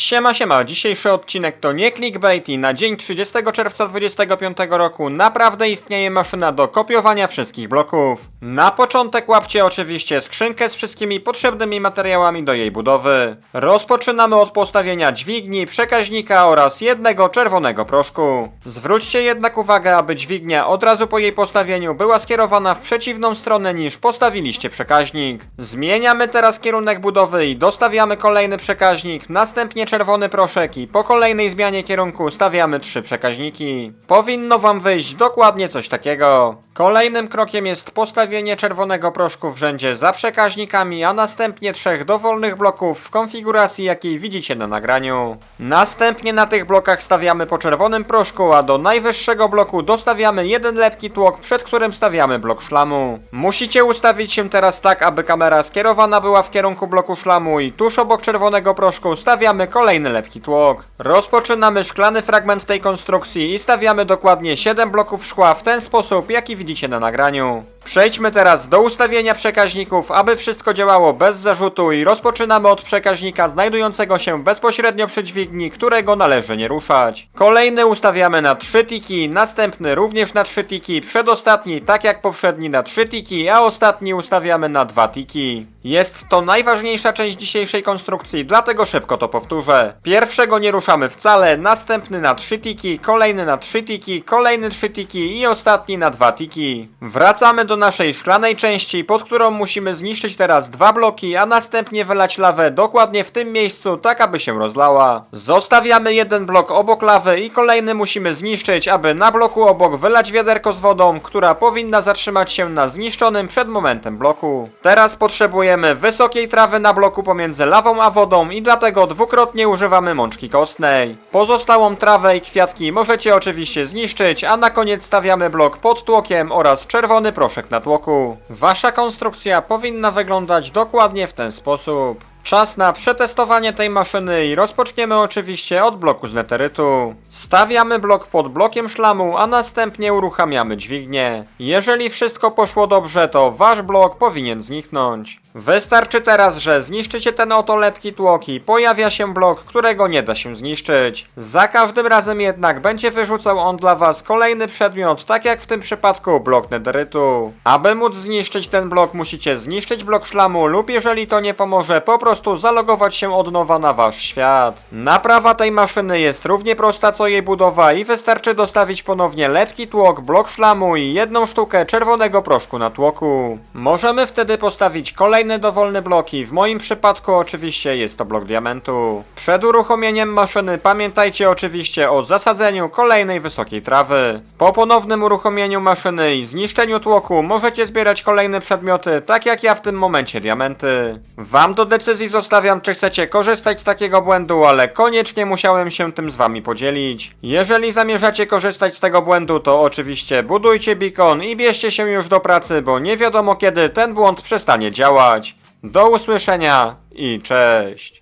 Siema, siema, dzisiejszy odcinek to nie clickbait i na dzień 30 czerwca 2025 roku naprawdę istnieje maszyna do kopiowania wszystkich bloków. Na początek łapcie oczywiście skrzynkę z wszystkimi potrzebnymi materiałami do jej budowy. Rozpoczynamy od postawienia dźwigni, przekaźnika oraz jednego czerwonego proszku. Zwróćcie jednak uwagę, aby dźwignia od razu po jej postawieniu była skierowana w przeciwną stronę niż postawiliście przekaźnik. Zmieniamy teraz kierunek budowy i dostawiamy kolejny przekaźnik, następnie czerwony proszek i po kolejnej zmianie kierunku stawiamy trzy przekaźniki. Powinno wam wyjść dokładnie coś takiego. Kolejnym krokiem jest postawienie czerwonego proszku w rzędzie za przekaźnikami, a następnie trzech dowolnych bloków w konfiguracji jakiej widzicie na nagraniu. Następnie na tych blokach stawiamy po czerwonym proszku, a do najwyższego bloku dostawiamy jeden lepki tłok, przed którym stawiamy blok szlamu. Musicie ustawić się teraz tak, aby kamera skierowana była w kierunku bloku szlamu i tuż obok czerwonego proszku stawiamy kolejny lepki tłok. Rozpoczynamy szklany fragment tej konstrukcji i stawiamy dokładnie 7 bloków szkła w ten sposób, jaki widzicie na nagraniu. Przejdźmy teraz do ustawienia przekaźników, aby wszystko działało bez zarzutu i rozpoczynamy od przekaźnika znajdującego się bezpośrednio przy dźwigni, którego należy nie ruszać. Kolejny ustawiamy na 3 tiki, następny również na 3 tiki, przedostatni tak jak poprzedni na 3 tiki, a ostatni ustawiamy na 2 tiki. Jest to najważniejsza część dzisiejszej konstrukcji, dlatego szybko to powtórzę. Pierwszego nie ruszamy wcale, następny na 3 tiki, kolejny na 3 tiki, kolejny 3 tiki i ostatni na 2 tiki. Wracamy naszej szklanej części, pod którą musimy zniszczyć teraz dwa bloki, a następnie wylać lawę dokładnie w tym miejscu, tak aby się rozlała. Zostawiamy jeden blok obok lawy i kolejny musimy zniszczyć, aby na bloku obok wylać wiaderko z wodą, która powinna zatrzymać się na zniszczonym przed momentem bloku. Teraz potrzebujemy wysokiej trawy na bloku pomiędzy lawą a wodą i dlatego dwukrotnie używamy mączki kostnej. Pozostałą trawę i kwiatki możecie oczywiście zniszczyć, a na koniec stawiamy blok pod tłokiem oraz czerwony proszek na tłoku. Wasza konstrukcja powinna wyglądać dokładnie w ten sposób. Czas na przetestowanie tej maszyny i rozpoczniemy oczywiście od bloku z neterytu. Stawiamy blok pod blokiem szlamu, a następnie uruchamiamy dźwignię. Jeżeli wszystko poszło dobrze, to wasz blok powinien zniknąć. Wystarczy teraz, że zniszczycie ten oto lepki tłok i pojawia się blok, którego nie da się zniszczyć. Za każdym razem jednak będzie wyrzucał on dla was kolejny przedmiot, tak jak w tym przypadku blok nederytu. Aby móc zniszczyć ten blok musicie zniszczyć blok szlamu lub jeżeli to nie pomoże po prostu zalogować się od nowa na wasz świat. Naprawa tej maszyny jest równie prosta co jej budowa i wystarczy dostawić ponownie lepki tłok, blok szlamu i jedną sztukę czerwonego proszku na tłoku. Możemy wtedy postawić kolejne dowolne bloki, w moim przypadku oczywiście jest to blok diamentu. Przed uruchomieniem maszyny pamiętajcie oczywiście o zasadzeniu kolejnej wysokiej trawy. Po ponownym uruchomieniu maszyny i zniszczeniu tłoku możecie zbierać kolejne przedmioty, tak jak ja w tym momencie diamenty. Wam do decyzji zostawiam, czy chcecie korzystać z takiego błędu, ale koniecznie musiałem się tym z wami podzielić. Jeżeli zamierzacie korzystać z tego błędu, to oczywiście budujcie beacon i bierzcie się już do pracy, bo nie wiadomo kiedy ten błąd przestanie działać. Do usłyszenia i cześć.